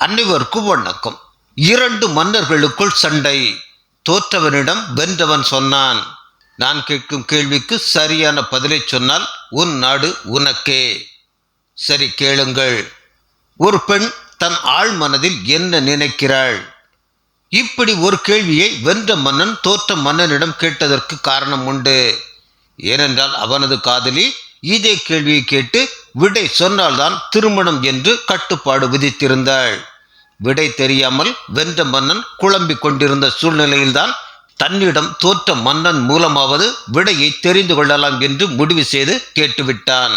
அனைவருக்கும் வணக்கம். இரண்டு மன்னர்களுக்குள் சண்டை. தோற்றவனிடம் வென்றவன் சொன்னான் நான் கேட்கும் கேள்விக்கு சரியான பதிலை சொன்னால் உன் நாடு உனக்கே. சரி கேளுங்கள். ஒரு பெண் தன் ஆள் மனதில் என்ன நினைக்கிறாள்? இப்படி ஒரு கேள்வியை வென்ற மன்னன் தோற்ற மன்னனிடம் கேட்டதற்கு காரணம் உண்டு. ஏனென்றால் அவனது காதலி இதே கேள்வியை கேட்டு விடை சொன்னால்தான் திருமணம் என்று கட்டுப்பாடு விதித்திருந்தாள். விடை தெரியாமல் வென்ற மன்னன் குழம்பிக் கொண்டிருந்த சூழ்நிலையில்தான் தன்னிடம் தோற்ற மன்னன் மூலமாவது விடையை தெரிந்து கொள்ளலாம் என்று முடிவு செய்து கேட்டுவிட்டான்.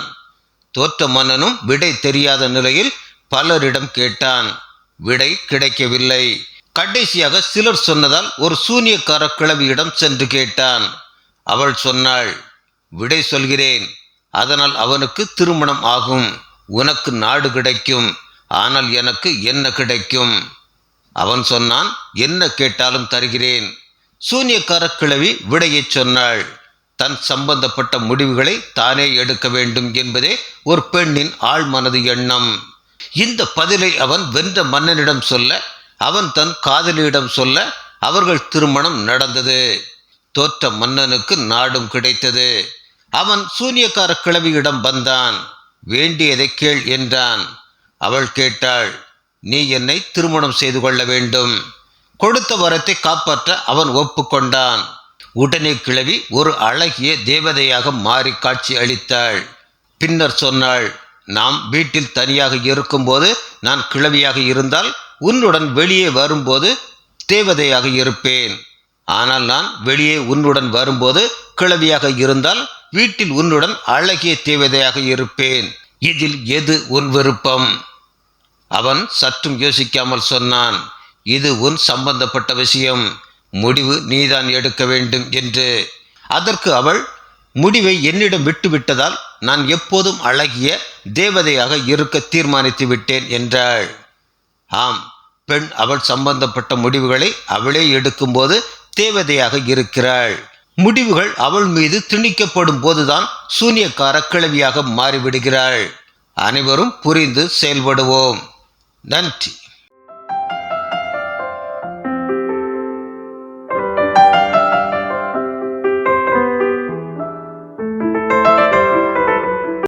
தோற்ற மன்னனும் விடை தெரியாத நிலையில் பலரிடம் கேட்டான். விடை கிடைக்கவில்லை. கடைசியாக சிலர் சொன்னதால் ஒரு சூனியக்கார கிழவியிடம் சென்று கேட்டான். அவள் சொன்னாள் விடை சொல்கிறேன். அதனால் அவனுக்கு திருமணம் ஆகும். உனக்கு நாடு கிடைக்கும். ஆனால் எனக்கு என்ன கிடைக்கும்? அவன் சொன்னான் என்ன கேட்டாலும் தருகிறேன். சூனியக்கார கிழவி விடையைச் சொன்னாள் தன் சம்பந்தப்பட்ட முடிவுகளை தானே எடுக்க வேண்டும் என்பதே ஒரு பெண்ணின் ஆழ்மனது எண்ணம். இந்த பதிலை அவன் வென்ற மன்னனிடம் சொல்ல அவன் தன் காதலியிடம் சொல்ல அவர்கள் திருமணம் நடந்தது. தோற்ற மன்னனுக்கு நாடும் கிடைத்தது. அவன் சூனியக்கார கிழவியிடம் வந்தான் வேண்டியதை கேள் என்றான். அவள் கேட்டாள் நீ என்னை திருமணம் செய்து கொள்ள வேண்டும். கொடுத்த வரத்தை காப்பாற்ற அவன் ஒப்புக்கொண்டான். உடனே கிழவி ஒரு அழகிய தேவதையாக மாறி காட்சி அளித்தாள். பின்னர் சொன்னாள் நாம் வீட்டில் தனியாக இருக்கும்போது நான் கிழவியாக இருந்தால் உன்னுடன் வெளியே வரும்போது தேவதையாக இருப்பேன். ஆனால் நான் வெளியே உன்னுடன் வரும்போது கிழவியாக இருந்தால் வீட்டில் உன்னுடன் அழகிய தேவதையாக இருப்பேன். இதில் எது உன் விருப்பம்? அவன் சற்றும் யோசிக்காமல் சொன்னான் இது உன் சம்பந்தப்பட்ட விஷயம். முடிவு நீதான் எடுக்க வேண்டும் என்று. அதற்கு அவள் முடிவை என்னிடம் விட்டுவிட்டதால் நான் எப்போதும் அழகிய தேவதையாக இருக்க தீர்மானித்து விட்டேன் என்றாள். ஆம் பெண் அவள் சம்பந்தப்பட்ட முடிவுகளை அவளே எடுக்கும்போது தேவதையாக இருக்கிறாள். முடிவுகள் அவள் மீது திணிக்கப்படும் போதுதான் சூனியக்கார கிழவியாக மாறிவிடுகிறாள். அனைவரும் புரிந்து செயல்படுவோம். nanti.